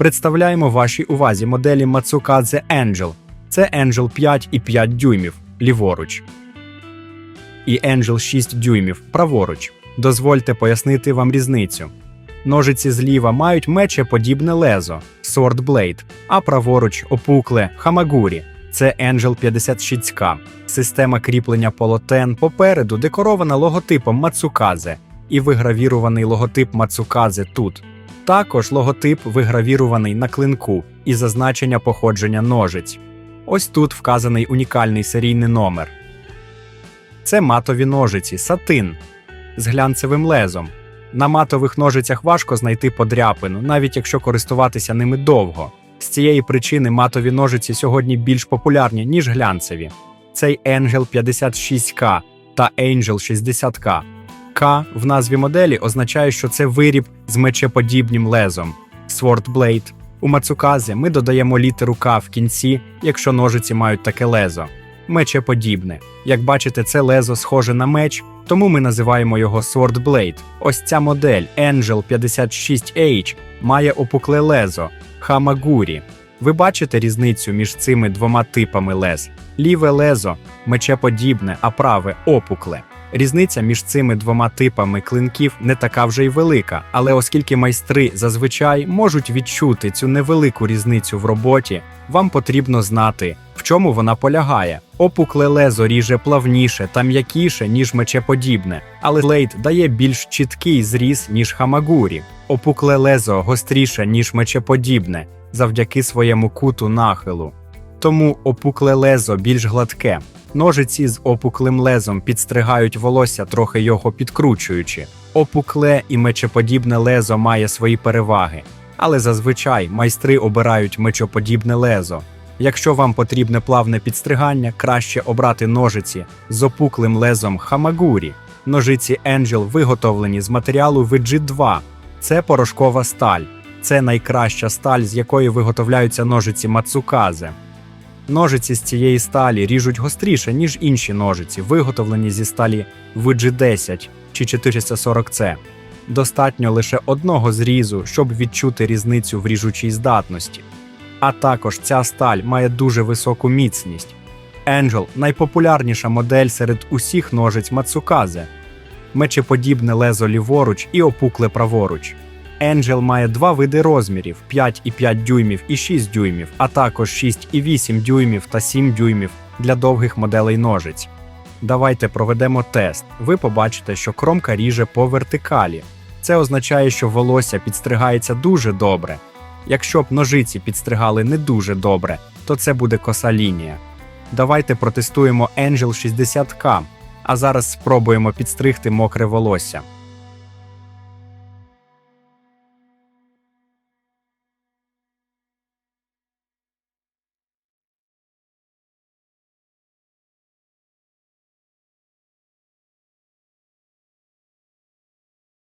Представляємо вашій увазі моделі Matsukaze Angel. Це Angel 5 і 5 дюймів ліворуч. І Angel 6 дюймів праворуч. Дозвольте пояснити вам різницю. Ножиці зліва мають мечеподібне лезо Sword Blade, а праворуч опукле Хамагурі. Це Angel 56K. Система кріплення полотен попереду декорована логотипом Мацуказе і вигравірований логотип Мацуказе тут. Також логотип вигравірований на клинку і зазначення походження ножиць. Ось тут вказаний унікальний серійний номер. Це матові ножиці, сатин з глянцевим лезом. На матових ножицях важко знайти подряпину, навіть якщо користуватися ними довго. З цієї причини матові ножиці сьогодні більш популярні, ніж глянцеві. Цей Angel 56K та Angel 60K. К в назві моделі означає, що це виріб з мечеподібним лезом. Sword Blade. У Мацуказі ми додаємо літеру К в кінці, якщо ножиці мають таке лезо. Мечеподібне. Як бачите, це лезо схоже на меч, тому ми називаємо його Sword Blade. Ось ця модель Angel 56H має опукле лезо Хамагурі. Ви бачите різницю між цими двома типами лез? Ліве лезо мечеподібне, а праве опукле. Різниця між цими двома типами клинків не така вже й велика, але оскільки майстри зазвичай можуть відчути цю невелику різницю в роботі, вам потрібно знати, в чому вона полягає. Опукле лезо ріже плавніше та м'якіше, ніж мечеподібне, але лейд дає більш чіткий зріз, ніж хамагурі. Опукле лезо гостріше, ніж мечеподібне, завдяки своєму куту нахилу. Тому опукле лезо більш гладке. Ножиці з опуклим лезом підстригають волосся, трохи його підкручуючи. Опукле і мечеподібне лезо має свої переваги, але зазвичай майстри обирають мечоподібне лезо. Якщо вам потрібне плавне підстригання, краще обрати ножиці з опуклим лезом хамагурі. Ножиці Angel виготовлені з матеріалу VG2. Це порошкова сталь. Це найкраща сталь, з якої виготовляються ножиці Мацуказе. Ножиці з цієї сталі ріжуть гостріше, ніж інші ножиці, виготовлені зі сталі VG10 чи 440C. Достатньо лише одного зрізу, щоб відчути різницю в ріжучій здатності. А також ця сталь має дуже високу міцність. Angel – найпопулярніша модель серед усіх ножиць Мацуказе. Мечеподібне лезо ліворуч і опукле праворуч. Angel має два види розмірів: 5,5 дюймів і 6 дюймів, а також 6,8 дюймів та 7 дюймів для довгих моделей ножиць. Давайте проведемо тест. Ви побачите, що кромка ріже по вертикалі. Це означає, що волосся підстригається дуже добре. Якщо б ножиці підстригали не дуже добре, то це буде коса лінія. Давайте протестуємо Angel 60K, а зараз спробуємо підстригти мокре волосся.